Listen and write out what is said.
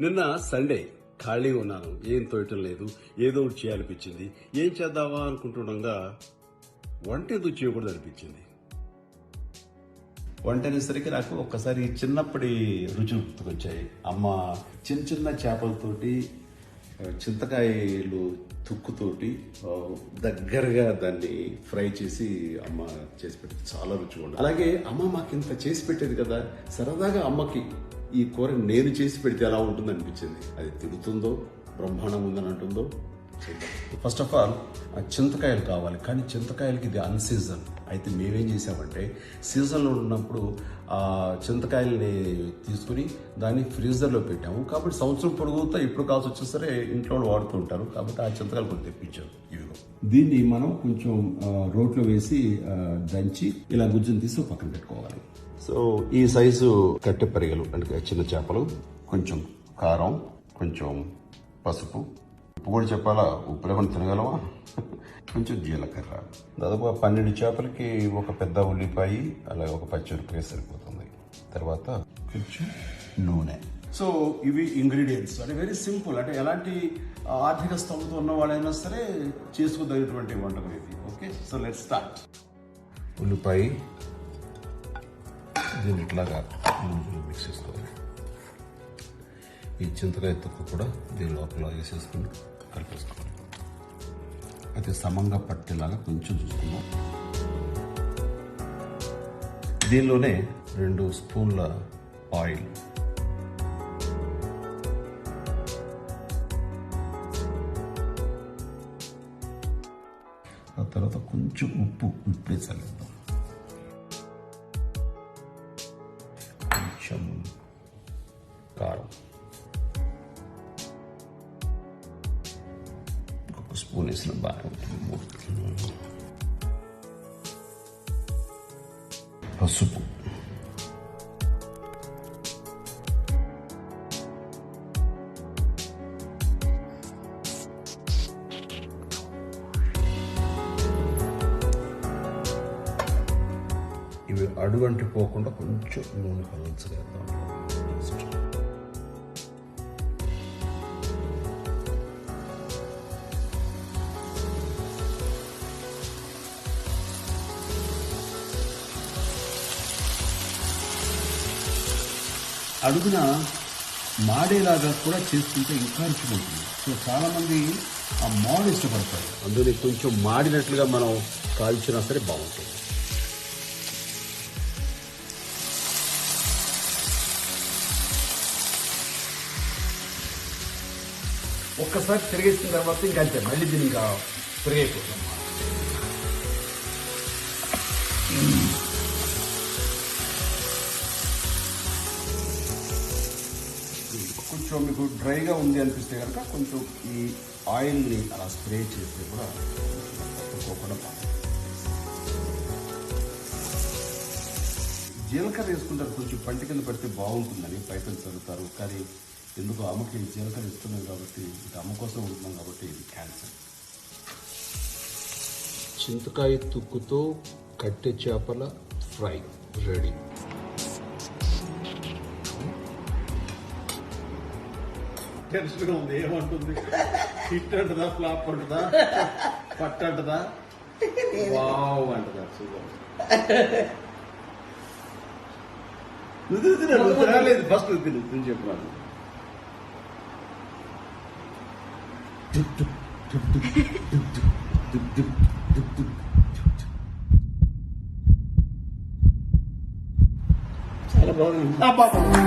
నిన్న సండే ఖాళీ ఉన్నాను. ఏం తోయటం లేదు. ఏదో ఒకటి చేయాలనిపించింది. ఏం చేద్దామా అనుకుంటుండగా వంట ఏదో చేయకూడదు అనిపించింది వంట అనేసరికి నాకు ఒక్కసారి చిన్నప్పటి రుచులు గుర్తుకొచ్చాయి. అమ్మ చిన్న చిన్న చేపలతోటి చింతకాయలు తుక్కుతోటి దగ్గరగా దాన్ని ఫ్రై చేసి అమ్మ చేసి పెట్టి చాలా రుచిగా ఉండేది. అలాగే అమ్మ మాకు ఇంత చేసి పెట్టేది కదా సరదాగా అమ్మకి ఈ కూర నేను చేసి పెడితే ఎలా ఉంటుంది అనిపించింది అది తిరుగుతుందో బ్రహ్మాండం ఉందని అంటుందో ఫస్ట్ ఆఫ్ ఆల్ ఆ చింతకాయలు కావాలి. కానీ చింతకాయలకి ఇది అన్ సీజన్ అయితే మేమేం చేసామంటే సీజన్లో ఉన్నప్పుడు ఆ చింతకాయల్ని తీసుకుని దాన్ని ఫ్రీజర్లో పెట్టాము. కాబట్టి సంవత్సరం పొడుగుతా ఇప్పుడు కాల్సి వచ్చేసరే ఇంట్లో వాళ్ళు వాడుతూ ఉంటారు. కాబట్టి ఆ చింతకాయలు కొంచెం తెప్పించాం ఇవిగో. దీన్ని మనం కొంచెం రోడ్లో రోట్లో వేసి దంచి ఇలా గుజ్జుని తీసి పక్కన పెట్టుకోవాలి. సో ఈ సైజు కట్టె పరిగెలు అంటే చిన్న చేపలు కొంచెం కారం కొంచెం పసుపు ఉప్పు కూడా చెప్పాలా? ఉప్పు లేకుండా తినగలవా కొంచెం జీలకర్ర. దాదాపు పన్నెండు చేపలకి ఒక పెద్ద ఉల్లిపాయ అలాగే ఒక పచ్చిమిరపకాయ సరిపోతుంది. తర్వాత కొంచెం నూనె. సో ఇవి ఇంగ్రీడియంట్స్ అంటే వెరీ సింపుల్ అంటే ఎలాంటి ఆర్థిక స్తోమత ఉన్న వాళ్ళైనా సరే చేసుకోదగినటువంటి వంటకం ఇది. ఓకే సో లెట్ స్టార్ట్ ఉల్లిపాయ దీన్ని ఇట్లాగా మిక్స్ చేసుకోవాలి. ఈ చింతకాయ తొక్కు కూడా దీని లోపల వేసేసుకుని కలిపేసుకోవాలి. అయితే సమంగా పట్టేలాగా కొంచెం చూసుకుందాం. దీనిలోనే రెండు స్పూన్ల ఆయిల్. ఆ తర్వాత కొంచెం ఉప్పు ఇప్పుడే చల్లిద్దాం. కొంచెం కారం. పోలీసులు బాగా పసుపు ఇవి అడుగంటి పోకుండా కొంచెం నూనె కలల్చగలుగుతాం అడుగున మాడేలాగా కూడా చేసుకుంటే ఇంకా రుచిగా ఉంటుంది సో చాలామంది ఆ మాడు ఇష్టపడతారు. అందులో కొంచెం మాడినట్లుగా మనం కాల్చినా సరే బాగుంటుంది. ఒక్కసారి తిరిగేసిన తర్వాత ఇంకా అంతే మళ్ళీ దీన్ని ఇంకా తిరిగైపోతుంది కొంచెం మీకు డ్రైగా ఉంది అనిపిస్తే కనుక కొంచెం ఈ ఆయిల్ని అలా స్ప్రే చేస్తే కూడా తక్కువకుండా జీలకర్ర వేసుకుంటారు. కొంచెం పంట కింద పెడితే బాగుంటుందని పైపలు చదువుతారు కానీ ఎందుకు అమ్మకి జీలకర్ర ఇస్తున్నాం కాబట్టి ఇంకా అమ్మ కోసం ఉంటున్నాం కాబట్టి ఇది క్యాన్సర్. చింతకాయ తుక్కుతో కట్టె చేపల ఫ్రై రెడీ. టెన్షన్గా ఉంది ఏమంటుంది? హిట్ అంటదా ఫ్లాప్ అంటదా పట్ట అంటదా? వావ్ అంటదా సూపర్. నువ్వు తిన నువ్వు తినలేదు ఫస్ట్ నువ్వు తిను తిని చాలా బాగుంది.